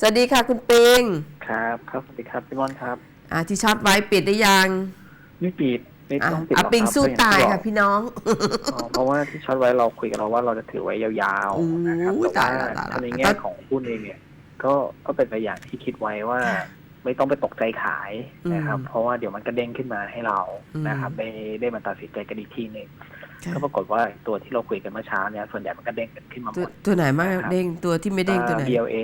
สวัสดีค่ะคุณปิงครับ ครับสวัสดีครับพี่ม่อนครับอ่าที่ช็อตไว้ปิดได้ยังไม่ปิดไม่อะต้องปิดหรอะอกปิงครับสู้เพระตายองค่ะที่พี่น้องบอกอ๋อเพราะว่าที่ช็อตไว้เราคุยกันเราว่าเราจะถือไว้ยาวอู้ๆนะครับตาแต่ยว่าละตายละ ถ้าในแง่ของหุ้นเองเนี่ย ก็ก็เป็นไปอย่างที่คิดไว้ว่าค่ะไม่ต้องไปตกใจขายนะครับ อืมเพราะว่าเดี๋ยวมันก็เด้งขึ้นมาให้เราอืมนะครับได้ได้มาตัดสินใจกันอีกทีหนึ่งค่ะ ก็ปรากฏว่าตัวที่เราคุยกันเมื่อเช้าเนี่ยส่วนใหญ่มันก็เด้งกันขึ้นมาหตัวมดตัวไหนมากนะครับเด้งตัวที่ไม่เด้งตัวไหนอ่า BLA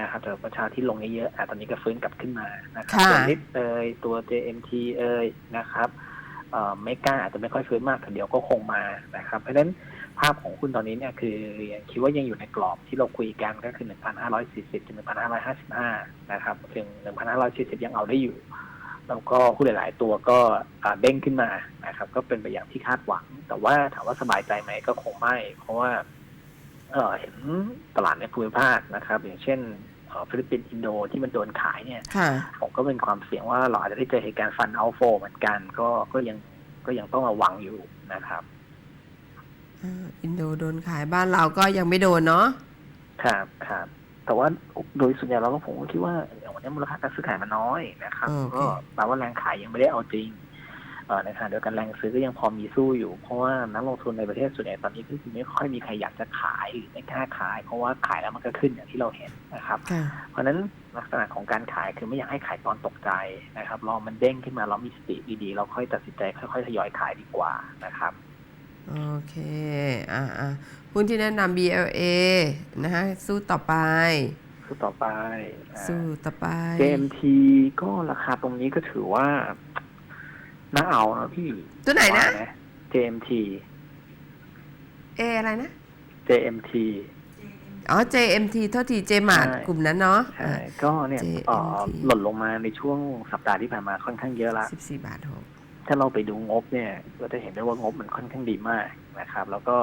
นะครับแต่ประชาที่ลงเยอะๆอะตอนนี้ก็ฟื้นกลับขึ้นมานะครับค่ะส่วนลิฟเอยตัว JMT เอยนะครับเอ่อไม่กล้าอาจจะไม่ค่อยฟื้นมากแต่เดี๋ยวก็คงมานะครับ เพราะฉะนั้นภาพของหุ้นตอนนี้เนี่ยคือยังคิดว่ายังอยู่ในกรอบที่เราคุยกันก็คือ 1,540ถึง1,555 นะครับถึง1,540 ยังเอาได้อยู่ แล้วก็หุ้นหลาย ๆ ตัวก็อ่าเด้งขึ้นมานะครับ ก็เป็นไปอย่างที่คาดหวัง แต่ว่าถามว่าสบายใจไหมก็คงไม่ เพราะว่าเอ่อเห็นตลาดในภูมิภาคนะครับ อย่างเช่นเอ่อฟิลิปปินส์อินโดที่มันโดนขายเนี่ยค่ะผมก็เป็นความเสี่ยงว่าเราอาจจะได้เจอเหตุการณ์ฟันเอาโฟเหมือนกัน ก็ก็ยังก็ยังต้องระวังอยู่นะครับอ่าอินโดโดนขายบ้านเราก็ยังไม่โดนเนาะครับครับ แต่ว่าโดยส่วนใหญ่เราก็ผมก็คิดว่าอย่างวันนี้มูลค่าการซื้อขายมันน้อยนะครับโอเคก็แปลว่าแรงขายยังไม่ได้เอาจริงเอ่อในขณะเดียวกันแรงซื้อก็ยังพอมีสู้อยู่ เพราะว่านักลงทุนในประเทศส่วนใหญ่ตอนนี้ก็คือไม่ค่อยมีใครอยากจะขายหรือไม่กล้าขาย เพราะว่าขายแล้วมันก็ขึ้นอย่างที่เราเห็นนะครับค่ะเพราะฉะนั้นลักษณะของการขายคือไม่อยากให้ขายตอนตกใจนะครับรอมันเด้งขึ้นมาเรามีสติดีๆ เราค่อยตัดสินใจค่อยๆทยอยขายดีกว่านะครับ โอเค อ่าอ่าหุ้นที่แนะนำ BLA นะฮะ สู้ต่อไป สู้ต่อไปอ่า สู้ต่อไป JMT ก็ราคาตรงนี้ก็ถือว่าน่าเอานะพี่ตัวไหนนะ ว่า JMT A อะไรนะ JMT อ๋อ JMT โทษที JMart ใช่ กลุ่มนั้นเนาะ ใช่ก็เนี่ย JMT เอ่อหล่นลงมาในช่วงสัปดาห์ที่ผ่านมาค่อนข้างเยอะละ สิบสี่บาทหก ถ้าเราไปดูงบเนี่ยเราจะเห็นได้ว่างบมันค่อนข้างดีมากนะครับ แล้วก็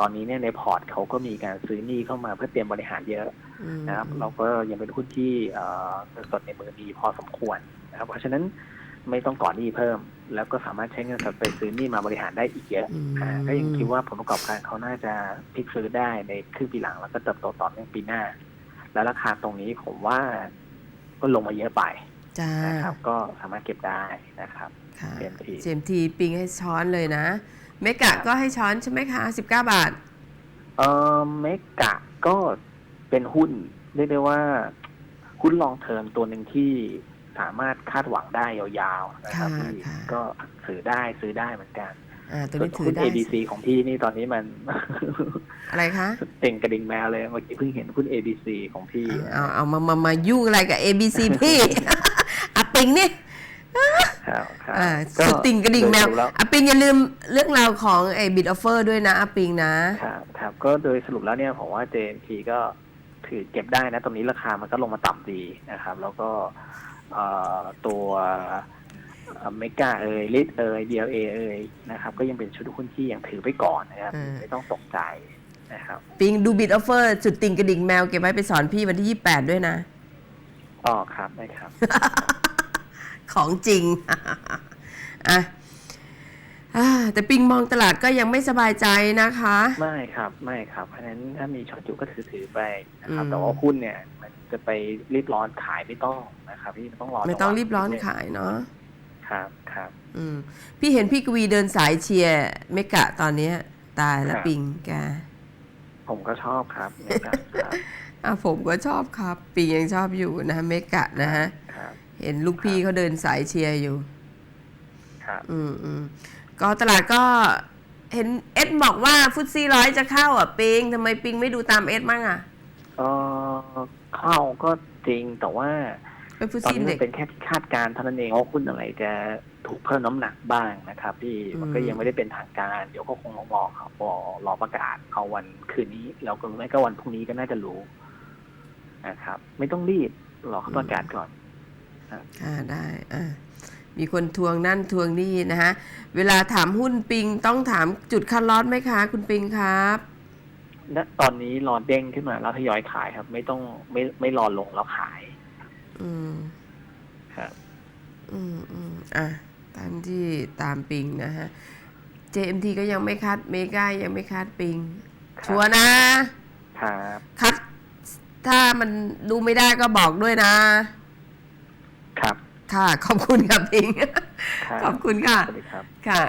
ตอนนี้เนี่ยในพอร์ตเขาก็มีการซื้อหนี้เข้ามาเพื่อเตรียมบริหารเยอะอืมนะครับเราก็ยังเป็นหุ้นที่เอ่อเงินสดในมือดีพอสมควรนะครับเพราะฉะนั้นไม่ต้องก่อนหนี้เพิ่ม แล้วก็สามารถใช้เงินสดไปซื้อหนี้มาบริหารได้อีกเยอะอืมอ่าก็ยังคิดว่าผลประกอบการเขาน่าจะพลิกซื้อได้ในครึ่งปีหลังแล้วก็เติบโตต่อเนื่องปีหน้า และราคาตรงนี้ผมว่าก็ลงมาเยอะไป จ้านะครับก็สามารถเก็บได้นะครับ ค่ะ JMT JMT ปิงให้ช้อนเลยนะ เมกะก็ให้ช้อนใช่ไหมคะ 19 บาท เออเมกะก็เป็นหุ้นเรียกได้ว่า หุ้นลองเทอมตัวหนึ่งที่สามารถคาดหวังได้ยาวๆนะครับค่ะพี่ค่ะ ก็ซื้อได้ซื้อได้เหมือนกันอ่าตัวส่วนนี้ถืหุ้อนได้ ABC ของพี่นี่ตอนนี้มัน อะไรคะเต่งกระดิ่งแมวเลยเมื่อกี้เพิ่งเห็นหุ้น ABC ของพี่ เอาเอามามามายุ่งอะไรกับ ABC พี่ อะปิงนี่ครับครับอ่าก็สุดติ่งกระดิ่งแมวโดยสรุปแล้วอะปิงอย่าลืมเรื่องราวของไอ้บิดออฟเฟอร์ด้วยนะอะปิงนะ ครับครับก็โดยสรุปแล้วเนี่ยผมว่า JMT ก็ถือเก็บได้นะ ตรงนี้ราคามันก็ลงมาต่ำดีนะครับ แล้วก็เอ่อตัวเมกาเอยลิทเอยเดียเอยนะครับ ก็ยังเป็นชุดหุ้นที่ยังถือไปก่อนนะครับ อืม ไม่ต้องตกใจนะครับ ปิงดูบิดออฟเฟอร์สุดติ่งกระดิ่งแมวเก็บไว้ไปสอนพี่วันที่ 28 ด้วยนะ อ๋อครับได้ครับ ของจริง อะอ่าแต่ปิงมองตลาดก็ยังไม่สบายใจนะคะ ไม่ครับ ไม่ครับ เพราะฉะนั้นถ้ามีช็อตอยู่ก็ถือถือไปนะครับอืมแต่ว่าหุ้นเนี่ย มันจะไปรีบร้อนขายไม่ต้องนะครับ พี่มันต้องรอไม่ต้องจัหวะรีบร้อนขายเนาะครับครับ อืม พี่เห็นพี่กวีเดินสายเชียร์เมกะตอนเนี้ย ตายแล้วครับปิงแกผมก็ชอบครับเมกาครับ อะผมก็ชอบครับปิงยังชอบอยู่นะเมกะนะฮะครับ เห็นลูกพี่เขาเดินสายเชียร์อยู่ ครับ อืมอืมก็ตลาดก็เห็นเอ็ดบอกว่าฟุตซี่ร้อยจะเข้าอะปิงทำไมปิงไม่ดูตามเอ็ดมั่งอะเออเข้าก็จริงแต่ว่าเป็นฟุตตอนซี่นี้มัเด็กนเป็นแค่คาดการณ์เท่านั้นเองว่าหุ้นอะไรจะถูกเพิ่มน้ำหนักบ้างนะครับที่มันก็อืมยังไม่ได้เป็นทางการ เดี๋ยวก็คงรอครับรอรอประกาศเอาวันคืนนี้แล้วก็ไม่ก็วันพรุ่งนี้ก็น่าจะรู้ นะครับ ไม่ต้องรีบรอเขาประกาศก่อนอ่าได้อ่ามีคนทวงนั่นทวงนี่นะฮะ เวลาถามหุ้นปิงต้องถามจุดคัดลอสไหมคะ คุณปิงครับณตอนนี้รอเด้งขึ้นมาแล้วทยอยขายครับ ไม่ต้องไม่ไม่รอลงแล้วขาย อืมครับ อืมอืมอะตามที่ตามปิงนะฮะ JMT ก็ยังไม่คัดเมกายังไม่คัดปิงครับชัวร์นะ ครับ คัด ถ้ามันดูไม่ได้ก็บอกด้วยนะ ครับ ค่ะ ขอบคุณครับพิง ครับขอบคุณค่ะ สวัสดีครับ ค่ะ